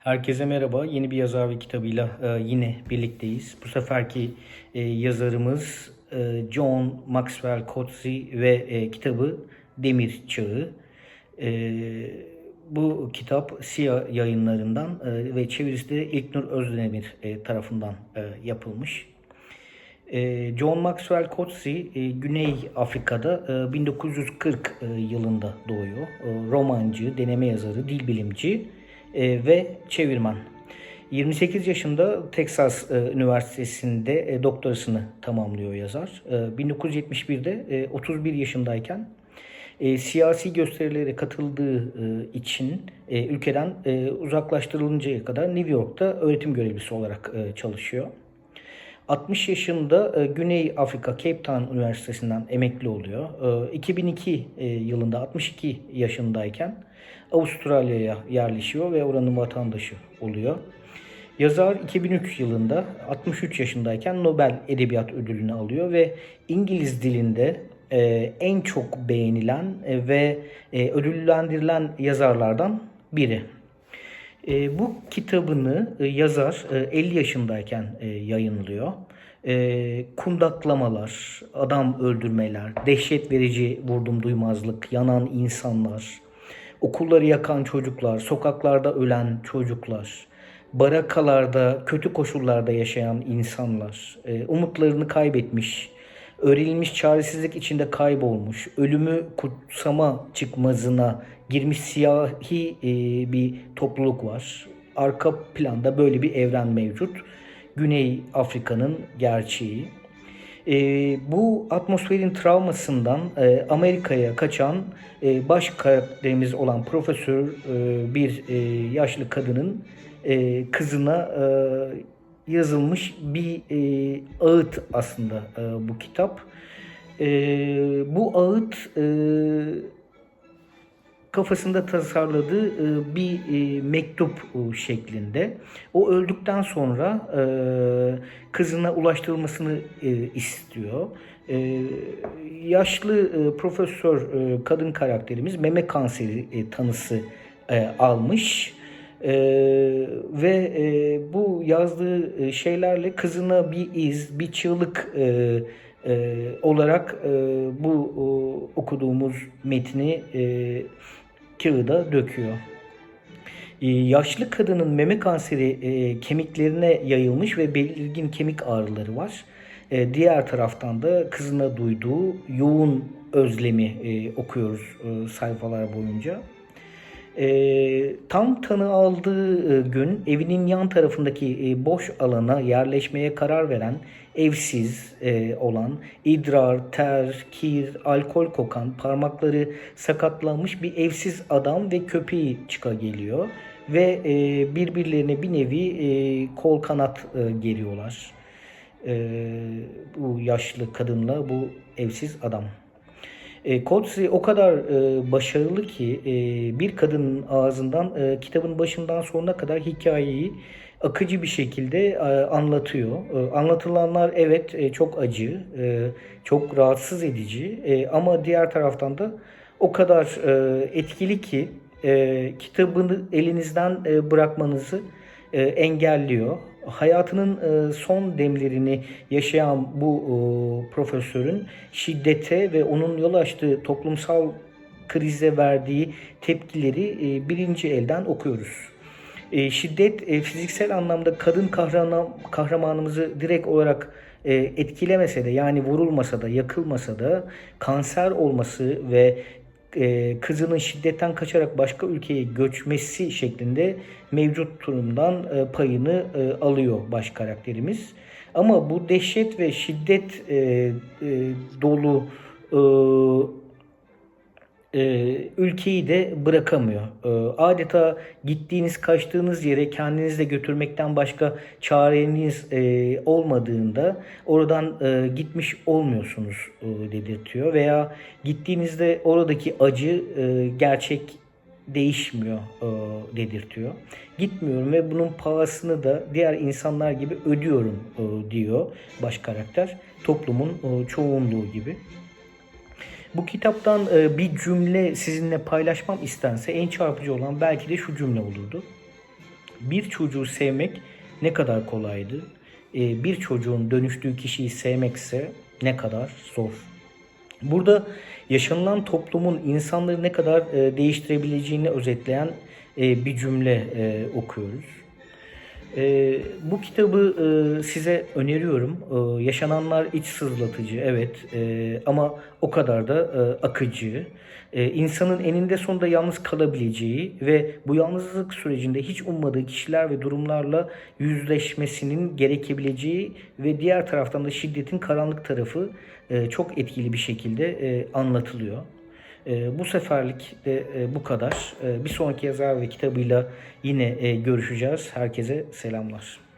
Herkese merhaba. Yeni bir yazar ve kitabıyla e, yine birlikteyiz. Bu seferki e, yazarımız e, John Maxwell Coetzee ve e, kitabı Demir Çağı. E, bu kitap Siyah yayınlarından e, ve çevirisi de İlknur Özdemir e, tarafından e, yapılmış. E, John Maxwell Coetzee e, Güney Afrika'da e, 1940 e, yılında doğuyor. E, Romancı, deneme yazarı, dil bilimci e, ve çevirmen. 28 yaşında Texas e, Üniversitesi'nde e, doktorasını tamamlıyor yazar. E, 1971'de e, 31 yaşındayken e, siyasi gösterilere katıldığı için e, ülkeden uzaklaştırılıncaya kadar New York'ta öğretim görevlisi olarak çalışıyor. 60 yaşında e, Güney Afrika Cape Town Üniversitesi'nden emekli oluyor. E, 2002 e, yılında 62 yaşındayken Avustralya'ya yerleşiyor ve oranın vatandaşı oluyor. Yazar 2003 yılında 63 yaşındayken Nobel Edebiyat Ödülünü alıyor ve İngiliz dilinde e, en çok beğenilen e, ve e, ödüllendirilen yazarlardan biri. E, bu kitabını e, yazar e, 50 yaşındayken e, yayınlıyor. E, kundaklamalar, adam öldürmeler, dehşet verici vurdum duymazlık, yanan insanlar, okulları yakan çocuklar, sokaklarda ölen çocuklar, barakalarda, kötü koşullarda yaşayan insanlar, e, umutlarını kaybetmiş, öğrenilmiş çaresizlik içinde kaybolmuş, ölümü kutsama çıkmazına girmiş siyahi e, bir topluluk var. Arka planda böyle bir evren mevcut. Güney Afrika'nın gerçeği. E, bu atmosferin travmasından e, Amerika'ya kaçan e, baş karakterimiz olan profesör e, bir e, yaşlı kadının e, kızına e, yazılmış bir e, ağıt aslında e, bu kitap. E, bu ağıt e, kafasında tasarladığı e, bir e, mektup e, şeklinde. O öldükten sonra e, kızına ulaştırılmasını e, istiyor. E, yaşlı e, profesör e, kadın karakterimiz meme kanseri e, tanısı e, almış. Ee, ve e, bu yazdığı e, şeylerle kızına bir iz, bir çığlık e, e, olarak e, bu o, okuduğumuz metni e, kağıda döküyor. E, yaşlı kadının meme kanseri e, kemiklerine yayılmış ve belirgin kemik ağrıları var. E, diğer taraftan da kızına duyduğu yoğun özlemi e, okuyoruz e, sayfalar boyunca. E, tam tanı aldığı e, gün evinin yan tarafındaki e, boş alana yerleşmeye karar veren evsiz e, olan idrar, ter, kir, alkol kokan parmakları sakatlanmış bir evsiz adam ve köpeği çıka geliyor ve e, birbirlerine bir nevi e, kol kanat e, geriyorlar. E, bu yaşlı kadınla bu evsiz adam. E, Coetzee o kadar e, başarılı ki e, bir kadının ağzından e, kitabın başından sonuna kadar hikayeyi akıcı bir şekilde e, anlatıyor. E, anlatılanlar evet e, çok acı, e, çok rahatsız edici e, ama diğer taraftan da o kadar e, etkili ki e, kitabını elinizden e, bırakmanızı e, engelliyor. Hayatının e, son demlerini yaşayan bu e, profesörün şiddete ve onun yol açtığı toplumsal krize verdiği tepkileri e, birinci elden okuyoruz. Şiddet fiziksel anlamda kadın kahraman, kahramanımızı direkt olarak etkilemese de yani vurulmasa da yakılmasa da kanser olması ve e, kızının şiddetten kaçarak başka ülkeye göçmesi şeklinde mevcut durumdan e, payını e, alıyor baş karakterimiz. Ama bu dehşet ve şiddet dolu e, ülkeyi de bırakamıyor. E, adeta gittiğiniz, kaçtığınız yere kendinizle götürmekten başka çareniz e, olmadığında oradan e, gitmiş olmuyorsunuz e, dedirtiyor. Veya gittiğinizde oradaki acı e, gerçek değişmiyor e, dedirtiyor. Gitmiyorum ve bunun pahasını da diğer insanlar gibi ödüyorum e, diyor baş karakter. Toplumun e, çoğunluğu gibi. Bu kitaptan e, bir cümle sizinle paylaşmam istense en çarpıcı olan belki de şu cümle olurdu. bir çocuğu sevmek ne kadar kolaydı? E, bir çocuğun dönüştüğü kişiyi sevmekse ne kadar zor. Burada yaşanılan toplumun insanları ne kadar e, değiştirebileceğini özetleyen bir cümle okuyoruz. E, bu kitabı e, size öneriyorum. E, yaşananlar iç sızlatıcı, evet, E, ama o kadar da e, akıcı. E, insanın eninde sonunda yalnız kalabileceği ve bu yalnızlık sürecinde hiç ummadığı kişiler ve durumlarla yüzleşmesinin gerekebileceği ve diğer taraftan da şiddetin karanlık tarafı e, çok etkili bir şekilde e, anlatılıyor. E, bu seferlik de e, bu kadar. E, bir sonraki yazar ve kitabıyla yine e, görüşeceğiz. Herkese selamlar.